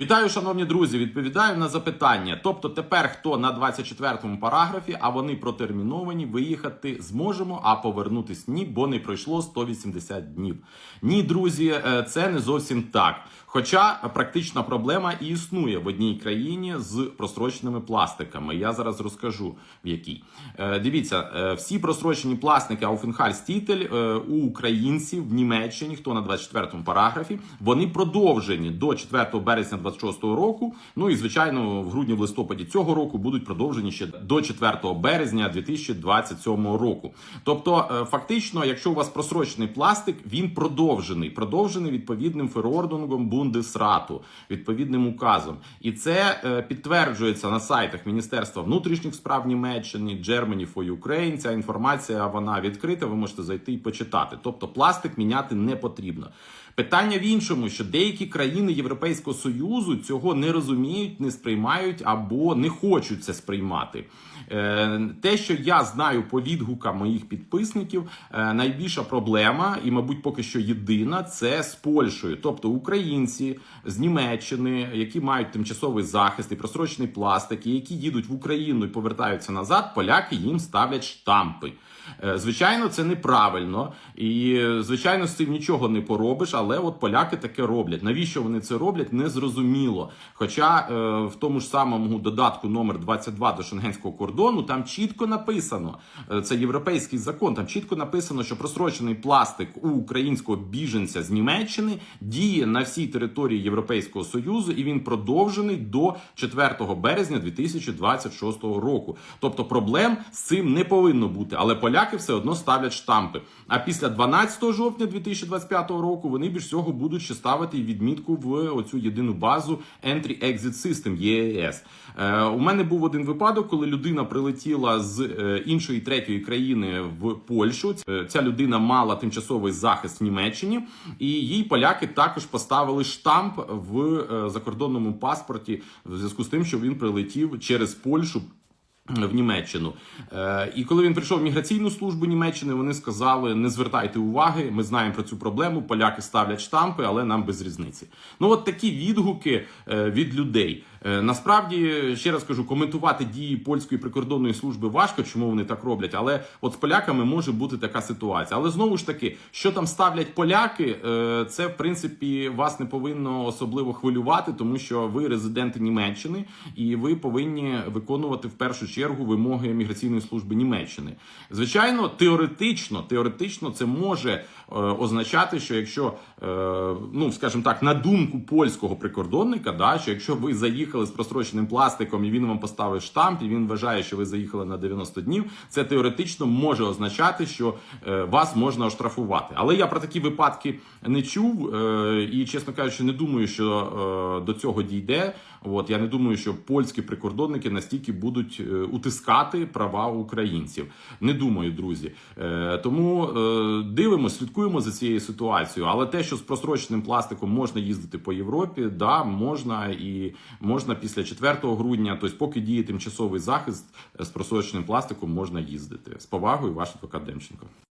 Вітаю, шановні друзі. Відповідаю на запитання. Тобто, тепер хто на 24-му параграфі, а вони протерміновані, виїхати зможемо, а повернутись ні, бо не пройшло 180 днів. Ні, друзі, е, це не зовсім так. Хоча практична проблема і існує в одній країні з простроченими пластиками. Я зараз розкажу в якій. Е, Дивіться, е, всі прострочені пластики е, у українців в Німеччині, хто на 24-му параграфі, вони продовжені до 4 березня 26-го року. Ну і звичайно, в грудні в листопаді цього року будуть продовжені ще до 4 березня 2027 року. Тобто, е, фактично, якщо у вас просрочений пластик, він продовжений, продовжений відповідним ферордунгом Бундесрату, відповідним указом. І це е, підтверджується на сайтах Міністерства внутрішніх справ Німеччини, Germany for Ukraine. Ця інформація вона відкрита. Ви можете зайти і почитати. Тобто, пластик міняти не потрібно. Питання в іншому, що деякі країни Європейського союзу цього не розуміють, не сприймають або не хочуть це сприймати. Е, Те, що я знаю по відгукам моїх підписників, е, найбільша проблема, і, мабуть, поки що єдина, це з Польщею. Тобто українці з Німеччини, які мають тимчасовий захист і просрочений пластик, і які їдуть в Україну і повертаються назад, поляки їм ставлять штампи. Е, Звичайно, це неправильно, і звичайно, з цим нічого не поробиш. Але от поляки таке роблять. Навіщо вони це роблять? Незрозуміло. Хоча е, в тому ж самому додатку номер 22 до шенгенського кордону там чітко написано, е, це європейський закон. Там чітко написано, що просрочений пластик у українського біженця з Німеччини діє на всій території Європейського союзу, і він продовжений до 4 березня 2026 року. Тобто проблем з цим не повинно бути, але поляки все одно ставлять штампи. А після 12 жовтня 2025 року вони більш всього будуть ще ставити відмітку в оцю єдину базу Entry-Exit System ЄС. Е, у мене був один випадок, коли людина прилетіла з е, іншої третьої країни в Польщу. Е, Ця людина мала тимчасовий захист в Німеччині, і їй поляки також поставили штамп в е, закордонному паспорті в зв'язку з тим, що він прилетів через Польщу. В Німеччину Е, і коли він прийшов в міграційну службу Німеччини, вони сказали: не звертайте уваги, ми знаємо про цю проблему. Поляки ставлять штампи, але нам без різниці. Ну от такі відгуки е, від людей. Е, Насправді ще раз кажу, коментувати дії польської прикордонної служби важко, чому вони так роблять. Але от з поляками може бути така ситуація. Але знову ж таки, що там ставлять поляки, е, це в принципі вас не повинно особливо хвилювати, тому що ви резиденти Німеччини і ви повинні виконувати в першу чергу вимоги міграційної служби Німеччини. Звичайно, теоретично, теоретично це може е, означати, що якщо, ну скажімо так, на думку польського прикордонника, да, що якщо ви заїхали з простроченим пластиком і він вам поставив штамп, і він вважає, що ви заїхали на 90 днів, це теоретично може означати, що е, вас можна оштрафувати. Але я про такі випадки не чув е, і, чесно кажучи, не думаю, що е, до цього дійде. От я не думаю, що польські прикордонники настільки будуть утискати права українців. Не думаю, друзі. Тому дивимося, слідкуємо за цією ситуацією. Але те, що з просроченим пластиком можна їздити по Європі, да, можна і можна після 4 грудня, тобто, поки діє тимчасовий захист е, з просроченим пластиком, можна їздити. З повагою, ваш адвокат Демченко.